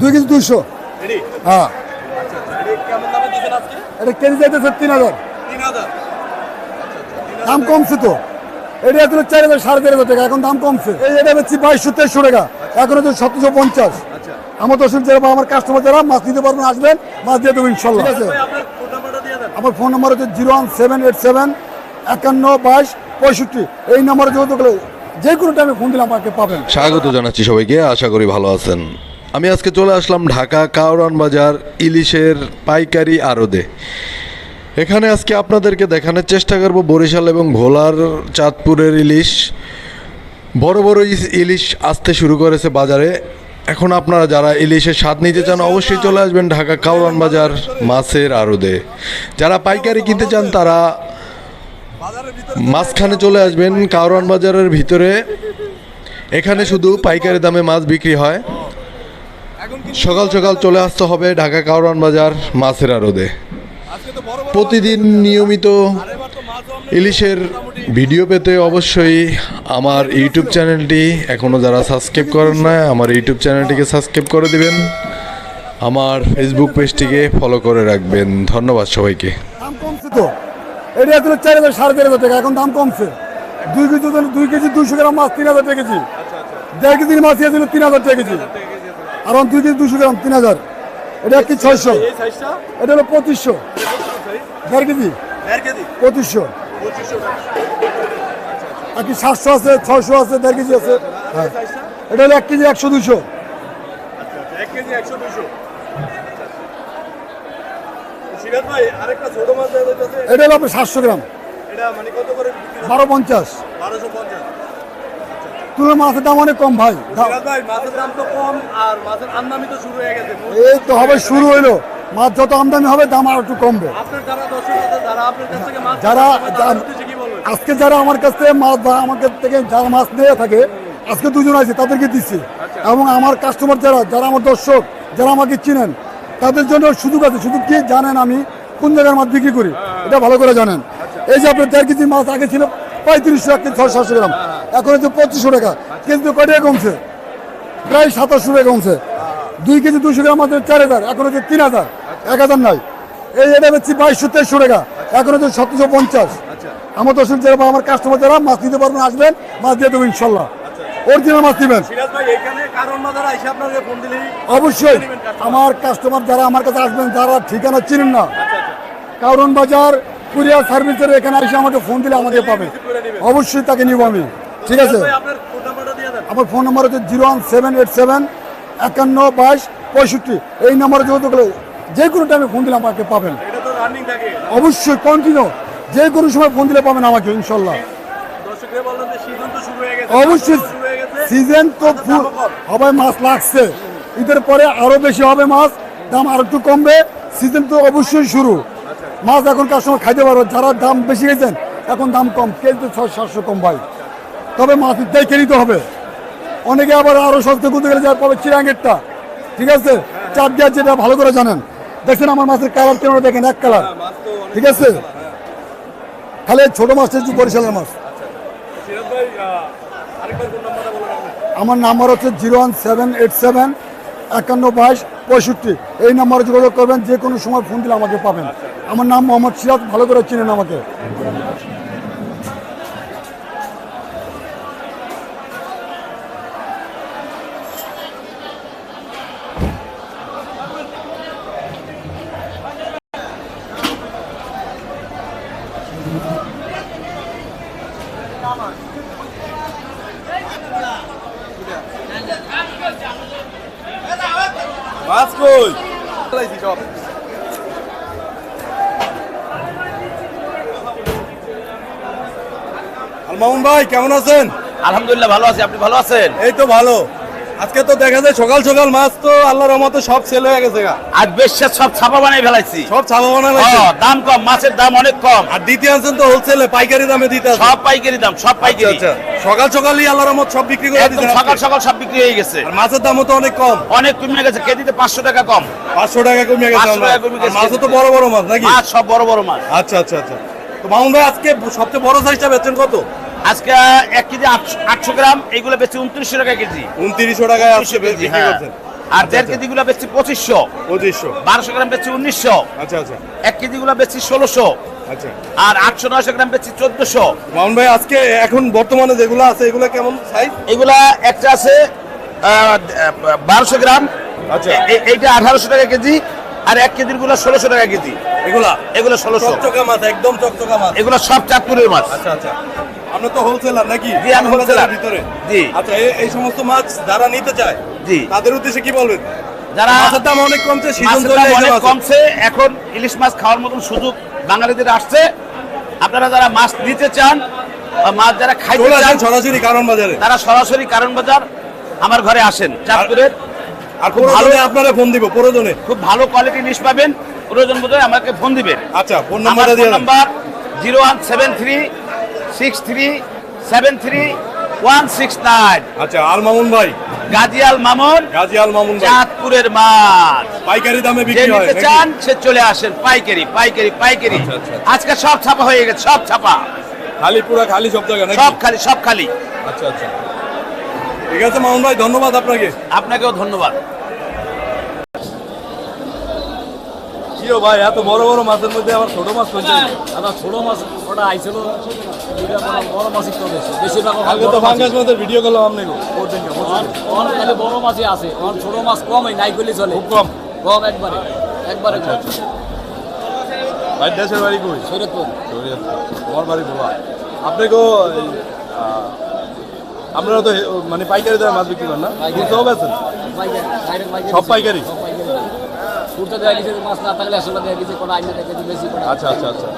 দুই কেজি? দুইশো। হ্যাঁ। দিচ্ছেন আজকে? এটা কেজি যাইতেছে তিন হাজার। দাম কমছে তো। এটা ছিল চার হাজার সাড়ে চার হাজার টাকা এখন দাম কমছে। এই এটা বেচছি বাইশশো তেইশশো টাকা। এখন হচ্ছে সতেরোশো পঞ্চাশ। আচ্ছা। আমার দর্শক যারা বা আমার কাস্টমার যারা মাছ নিতে পারবেন আসবেন মাছ দিয়ে দেবো ইনশাল্লাহ। আমার ফোন নম্বর হচ্ছে zero one seven eight seven একান্ন বাইশ পঁয়ষট্টি। এই নম্বরে যোগাযোগ করলে যে কোনো টাইমে ফোন দিলে আমাকে পাবেন। স্বাগত জানাচ্ছি সবাইকে, আশা করি ভালো আছেন। আমি আজকে চলে আসলাম ঢাকা কাউরান বাজার ইলিশের পাইকারি আড়দে এখানে আজকে আপনাদেরকে দেখানোর চেষ্টা করব বরিশাল এবং ভোলার, চাঁদপুরের ইলিশ। বড় বড় ইলিশ আসতে শুরু করেছে বাজারে। এখন আপনারা যারা ইলিশের স্বাদ নিতে চান, অবশ্যই চলে আসবেন ঢাকা কাউরান বাজার মাছের আড়দে যারা পাইকারি কিনতে চান, তারা মাঝখানে চলে আসবেন কাউরান বাজারের ভিতরে। এখানে শুধু পাইকারি দামে মাছ বিক্রি হয়। সকাল সকাল চলে আসতে হবে ঢাকা কাউরান বাজার মাছের বড় প্রতিদিন নিয়মিত ইলিশের ভিডিও পেতে অবশ্যই আমার ইউটিউব চ্যানেলটি এখনও যারা সাবস্ক্রাইব করেন না আমার ইউটিউব চ্যানেলটিকে সাবস্ক্রাইব করে দিবেন। আমার ফেসবুক পেজটিকে ফলো করে রাখবেন। ধন্যবাদ সবাইকে। তো। এটা ছিল চার হাজার সাড়ে চার হাজার টাকা এখন দাম কমছে। দুই কেজি দুই কেজি দুইশো গ্রাম মাছ তিন হাজার টাকা কেজি। দেড় কেজির মাছ ছিল তিন হাজার টাকা কেজি। আর দুই কেজি দুশো গ্রাম তিন হাজার। এটা কি ছয়শো। এটা হলো পঁচিশশো। দেড় কেজি? কেজি? পঁচিশশো। পঁচিশশো আর কি সাতশো আছে ছয়শো আছে দেড় কেজি আছে। হ্যাঁ। এটা হলো এক কেজি একশো দুশো এক কেজি একশো দুশো সিরাজ ভাই আরেকটা ছোট মাছ দেওয়া যাচ্ছে এটা হলো আপনার সাতশো গ্রাম। মানে বারো পঞ্চাশ। তুলো মাছের দাম অনেক কম ভাই। এই তো হবে শুরু হইল। মাছ যত আমদানি হবে দাম আর একটু কমবে। যারা আজকে যারা আমার কাছ থেকে মাছ আমার কাছ থেকে যারা মাছ নিয়ে থাকে আজকে দুজন আছে তাদেরকে দিচ্ছি। এবং আমার কাস্টমার যারা যারা আমার দর্শক যারা আমাকে চিনেন তাদের জন্য সুযোগ আছে। সুযোগ কি জানেন আমি, কোন জায়গার মাছ বিক্রি করি? এটা ভালো করে জানেন। এই যে আপনার দেড় কেজি মাছ আগে ছিল পঁয়ত্রিশশো এক কেজি, ছয় সাতশো গ্রাম। এখন হচ্ছে পঁচিশশো টাকা। কিন্তু কয় টাকা কমছে? প্রায় সাতাশশো টাকা কমছে। দুই কেজি দুশো গ্রাম মাত্র চার হাজার, এখন হচ্ছে তিন হাজার। এক হাজার নয়। এই এটা বেচছি বাইশশো, তেইশশো টাকা। এখন হচ্ছে সতেরোশো পঞ্চাশ। আমার দর্শক যারা আমার কাস্টমার যারা মাছ নিতে পারবেন, আসবেন, মাছ দিয়ে দেবো ইনশাল্লাহ। অরিজিনাল মাছ দিলেই অবশ্যই। আমার কাস্টমার যারা আমার কাছে আসবেন যারা ঠিকানা চিনেন না। কারণ বাজার কুরিয়ার সার্ভিসের এখানে এসে আমাকে ফোন দিলে আমাকে পাবে। অবশ্যই তাকে নিব আমি। ঠিক আছে? আমার ফোন নম্বর হচ্ছে zero one seven eight seven একান্ন বাইশ পঁয়ষট্টি। এই নম্বরে যোগাযোগ করলে যে কোনো টাইমে ফোন দিলে আমাকে পাবেন। অবশ্যই কন্টিনিউ যে কোনো সময় ফোন দিলে পাবেন আমাকে ইনশাল্লাহ অবশ্যই। সিজন তো ফুল হবে মাছ লাগছে। ঈদের পরে আরও বেশি হবে মাছ, দাম আর একটু কমবে, সিজন তো অবশ্যই শুরু। মাছ এখন কাস্টমার খাইতে পারবে, যারা দাম বেশি গেছেন এখন দাম কম, কেজি ছয়, সাতশো কম ভাই। তবে মাছ দেখে নিতে হবে। অনেকে আবার আরও সস্তা করতে গেলে যার পাবে চিরাঙ্গেরটা, ঠিক আছে? চাপ দেওয়ার যেটা ভালো করে জানেন। দেখছেন আমার মাছের কালার কেন দেখেন এক কালার ঠিক আছে? খালি ছোট মাছটা হচ্ছে বরিশালের মাছ সিরাজ ভাই আহ, আরেকবার ফোন নাম্বারটা বলে রাখবেন আমার নাম্বার হচ্ছে zero one seven eight seven একান্ন বাইশ পঁয়ষট্টি। এই নাম্বারে যোগাযোগ করবেন, যে কোনো সময় ফোন দিলে আমাকে পাবেন। আমার নাম মোহাম্মদ সিরাজ, ভালো করে চিনেন আমাকে মাছ কই সব মামুন ভাই কেমন আছেন? আলহামদুলিল্লাহ ভালো আছি। আপনি ভালো আছেন? এই তো ভালো। আজকে তো দেখা যায় সকাল সকাল মাছ তো আল্লাহর রহমতে সব সেল হয়ে গেছে আজ বেশি সব ছাপা বানাই ফেলাইছি। সব ছাপা বানা ও, লাগছে দাম কম মাছের দাম অনেক কম। আর দিতে আনছেন তো হোলসেলে পাইকারি দামে দিতে সব পাইকারি দাম সব আচ্ছা পাইকারি। আচ্ছা। সকাল সকালই আল্লাহর রহমত সব বিক্রি করে দিচ্ছেন সকাল সকাল সব বিক্রি হয়ে গেছে। আর মাছের দামও তো অনেক কম। অনেক কমে গেছে কেজিতে পাঁচশো টাকা কম। পাঁচশো টাকা কমে গেছে 500। টাকা কমে গেছে। আর মাছও তো বড় বড় মাছ নাকি? মাছ সব বড় বড় মাছ। আচ্ছা আচ্ছা আচ্ছা। তো মামুন ভাই আজকে সবচেয়ে বড় সাইজটা বেচছেন কত? আজকে এক কেজি আটশো- গ্রাম এইগুলো বেশি উনত্রিশশো টাকা কেজি। উনত্রিশশো টাকায় আসছে 2900 কেজি, হ্যাঁ। আর দেড় কেজি গুলো বেচছি পঁচিশশো। পঁচিশশো। বারোশো গ্রাম বেচছি উনিশশো। আচ্ছা আচ্ছা। এক কেজি গুলো বেচছি ষোলোশো। আচ্ছা। আর আটশো নয়শো গ্রাম বেচছি চোদ্দশো। মামুন ভাই আজকে এখন বর্তমানে যেগুলো আছে এগুলো কেমন সাইজ এগুলা একটা আছে বারোশো গ্রাম। আচ্ছা। এইটা আঠারোশো টাকা কেজি আর এক কেজিরগুলো ষোলোশো টাকা কেজি। এগুলা? এগুলো ষোলোশো। মাছ একদম চকচকা মাছ। এগুলো সব চাঁদপুরের মাছ। আচ্ছা আচ্ছা। আপনার তো হোলসেলার নাকি? জি, আমি wholesaler। ভিতরে। জি। আচ্ছা এই- সমস্ত মাছ যারা নিতে চায় জি। তাদের উদ্দেশ্যে কি বলবেন? যারা মাছের দাম অনেক কমছে সিজন চলে অনেক কমছে এখন ইলিশ মাছ খাওয়ার মতন সুযোগ বাঙালিদের আসছে। আপনারা যারা মাছ নিতে চান মাছ যারা খাইতে চান সরাসরি কারণ বাজারে। তারা সরাসরি কারণ বাজার আমার ঘরে আসেন। চাঁদপুরের আর খুব ভালো আপনারা ফোন দিব প্রয়োজনে। খুব ভালো কোয়ালিটি ইলিশ পাবেন। প্রয়োজন বোধ আমাকে ফোন দিবেন। আচ্ছা phone number zero one seven three six three seven three one six nine আচ্ছা আল মামুন ভাই? গাজিয়াল মামুন গাজী আল মামুন চাঁদপুরের মাছ পাইকারি দামে বিক্রি হয় চান সে চলে আসেন। পাইকারি পাইকারি পাইকারি। আচ্ছা, আচ্ছা। আজকে সব ছাপা হয়ে গেছে সব ছাপা। খালি পুরো খালি সব জায়গা সব খালি সব খালি। আচ্ছা আচ্ছা। ঠিক আছে মামুন ভাই ধন্যবাদ আপনাকে। আপনাকেও ধন্যবাদ। কিও ভাই এত বড় বড় মাছের মধ্যে আবার ছোট মাছ কোনটা দাদা ছোট মাছ ওটা আইছিল বড় মাছই তো বেশি বেশিরভাগ ওখানে তো। ফাঙ্গাস মাছের ভিডিও করলাম ওখানে- ওখানে বড় মাছই আছে ওখানে ছোট মাছ কমই নাই করলে চলে। খুব কম। কম একবারে একবারে কম। ভাই দেশের বাড়ি কই? শরীয়তপুর। আমার বাড়ি ভোলা এই, আহ, আপনারা তো মানে পাইকারি দামে মাছ বিক্রি করেন না? সব আছেন সব পাইকারি? পাইকারি দেওয়া গেছে মাছ না থাকলে আসলে দেওয়া গেছে কোনো আইনা দেখে বেশি করে আচ্ছা আচ্ছা আচ্ছা।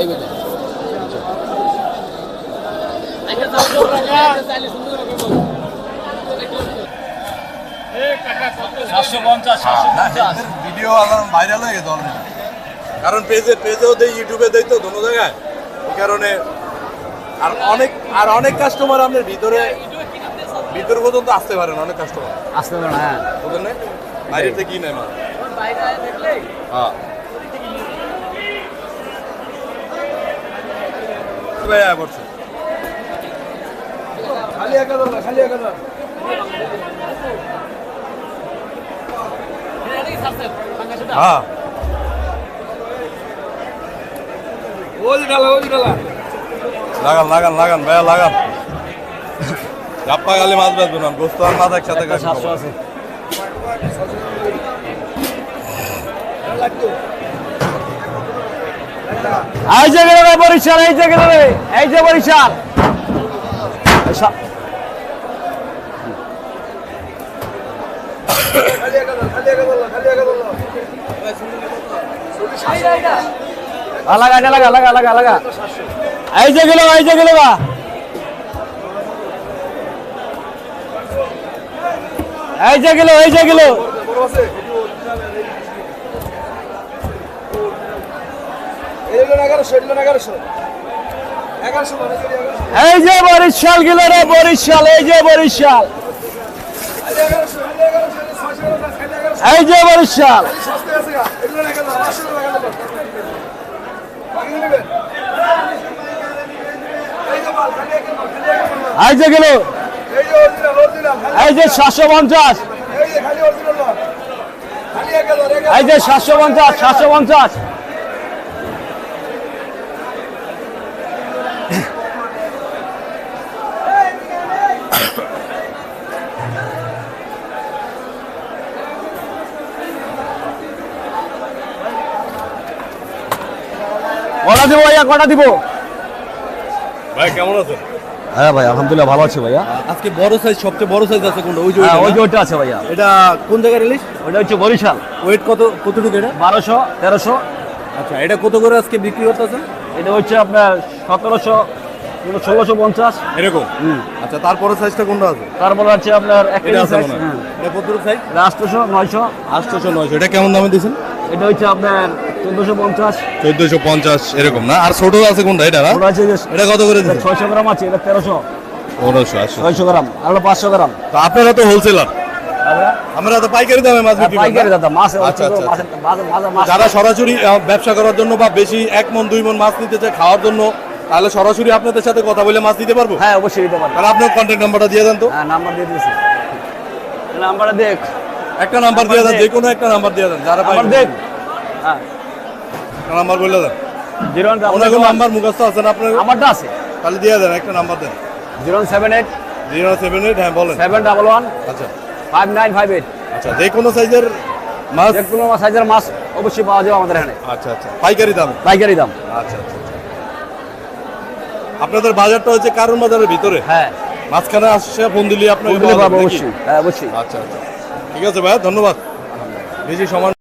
এই বেটা। সাতশো পঞ্চাশ সাতশো পঞ্চাশ। ভিডিও ভাইরাল হয়ে গেছে কারণ পেজে পেজেও দেই ইউটিউবে দেই তো দোনো জায়গায়। এই কারণে আর অনেক আর অনেক কাস্টমার আপনার ভিতরে ভিতর পর্যন্ত আসতে পারেন অনেক কাস্টমার আসতে পারেন হ্যাঁ। না বাইরে থেকে কি নেয় মাল? হ্যাঁ পড়ছে খালি একা না, খালি একা দাও। হ্যাঁ লাগান লাগান লাগান ভাইয়া লাগান চাপ্পা গালে মাছ বেচবেন গোস্ত আর মাছ একসাথে আছে এই যে গেল বরিশাল, এই যে গেল এই যে বরিশাল। এই যে গেল, এই যে গেল বা এই যে গেল, এই যে গেল। এই যে বরিশাল গেল রে বরিশাল এই যে বরিশাল। এই যে বরিশাল। এই যে গেল। এই যে সাতশো পঞ্চাশ। এই যে সাতশো পঞ্চাশ সাতশো পঞ্চাশ। দিব ভাইয়া কটা দিব? ভাই কেমন আছেন? হ্যাঁ ভাই আলহামদুলিল্লাহ ভালো আছি ভাইয়া। আজকে বড় সাইজ সবচেয়ে বড় সাইজ আছে কোনটা? ওই যে হ্যাঁ ওইটা ওই যে? ওইটা আছে ভাইয়া। এটা কোন জায়গার ইলিশ ওইটা হচ্ছে বরিশাল। ওয়েট কত কতটুকু এটা? বারোশো তেরোশো। আচ্ছা এটা কত করে আজকে বিক্রি করতেছেন? এটা হচ্ছে আপনার সতেরোশো ষোলোশো পঞ্চাশ। এরকম? আচ্ছা তারপরে সাইজটা কোনটা আছে? তারপরে হচ্ছে আপনার এক কেজি আছে সাইজ এটা কতটুকু সাইজ এটা আটশোশো নয়শো। আটশোশো নয়শো। এটা কেমন দামে দিয়েছেন? এটা হচ্ছে আপনার চোদ্দোশো পঞ্চাশ। চোদ্দশো পঞ্চাশ এরকম না? আর ছোট আছে কোনটা? এটা না? এটা কত করে দিচ্ছেন ছয়শো গ্রাম আছে এটা তেরোশো। পনেরোশো ছয়শো গ্রাম আর পাঁচশো গ্রাম। তো আপনারা তো হোলসেলার আমরা? তো পাইকারি দামে মাছ বিক্রি করি পাইকারি দাদা মাছ আচ্ছা আচ্ছা আচ্ছা। যারা সরাসরি ব্যবসা করার জন্য বা বেশি এক মন দুই মন মাছ নিতে চায় খাওয়ার জন্য তাহলে সরাসরি আপনাদের সাথে কথা বলে মাছ দিতে পারব? হ্যাঁ অবশ্যই দিতে পারব। তাহলে আপনার কন্ট্যাক্ট নাম্বারটা দিয়ে দেন তো। হ্যাঁ নাম্বার দিয়ে দিয়েছি। নাম্বারটা দেখ। একটা নাম্বার দিয়ে দেন যে কোনো একটা নাম্বার দিয়ে দেন যারা পাই আমার দেখ। হ্যাঁ। নাম্বার বলে দেন। জিরো অনেক নাম্বার মুখস্থ আছে না আপনার? আমারটা আছে। তাহলে দিয়ে দেন একটা নাম্বার দেন। Zero seven eight. Zero seven eight হ্যাঁ বলেন। Seven double one. আচ্ছা। Five nine five eight. আচ্ছা যে কোনো সাইজের মাছ? যে কোনো সাইজের মাছ অবশ্যই পাওয়া যাবে আমাদের এখানে। আচ্ছা আচ্ছা। পাইকারি দাম? পাইকারি দাম। আচ্ছা আচ্ছা আচ্ছা। আপনাদের বাজারটা হচ্ছে কারণ বাজারের ভিতরে? হ্যাঁ। মাঝখানে আসছে ফোন দিলে আপনাকে? অবশ্যই। হ্যাঁ অবশ্যই। আচ্ছা আচ্ছা। ঠিক আছে ভাইয়া ধন্যবাদ। বেশি সময়